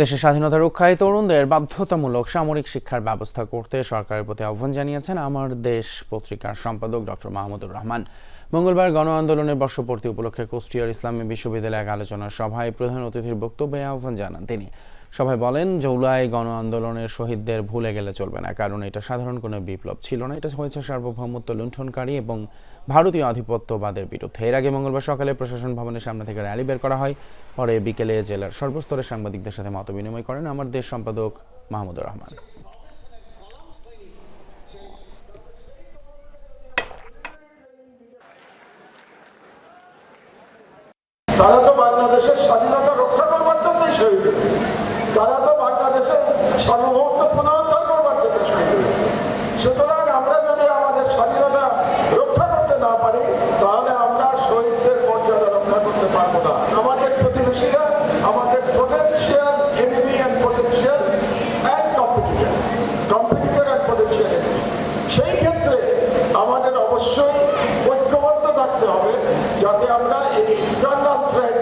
দেশের স্বাধীনতা রক্ষায় তরুণদের বাধ্যতামূলক সামরিক শিক্ষার ব্যবস্থা করতে সরকারের প্রতি আহ্বান জানিয়েছেন আমার দেশ পত্রিকার সম্পাদক ডক্টর মাহমুদুর রহমান। মঙ্গলবার গণ আন্দোলনের বর্ষপূর্তি উপলক্ষে কুষ্টিয়ার ইসলামী বিশ্ববিদ্যালয়ে এক আলোচনা সভায় প্রধান অতিথির বক্তব্যে আহ্বান জানান তিনি। সভায় বলেন, জৌলাই গণ আন্দোলনের শহীদদের ভুলে গেলে চলবে না, কারণ এটা সাধারণ কোনো বিপ্লব ছিল না। এটা হয়েছে সার্বভৌমত্ব লুণ্ঠনকারী এবং ভারতীয় আধিপত্যবাদের বিরুদ্ধে। এর আগে মঙ্গলবার সকালে প্রশাসন ভবনের সামনে থেকে র্যালি বের করা হয়। পরে বিকেলে জেলার সর্বস্তরের সাংবাদিকদের সাথে মত বিনিময় করেন আমার দেশ সম্পাদক মাহমুদুর রহমান। তারা তো বাংলাদেশের স্বাধীনতা রক্ষা করবার জন্য শহীদ হয়েছে। তারা তো বাংলাদেশের সার্বভৌমত্ব পুনরুদ্ধার করবার জন্য শহীদ হয়েছে। সুতরাং আমরা যদি আমাদের স্বাধীনতা রক্ষা করতে না পারি, তাহলে আমরা শহীদদের মর্যাদা রক্ষা করতে পারব না। আমাদের প্রতিবেশীরা, আমাদের potential enemy and potential and competitor competitor and potential সেই ক্ষেত্রে আমাদের অবশ্যই ঐক্যবদ্ধ থাকতে হবে, যাতে আমরা এই এক্সটার্নাল থ্রেট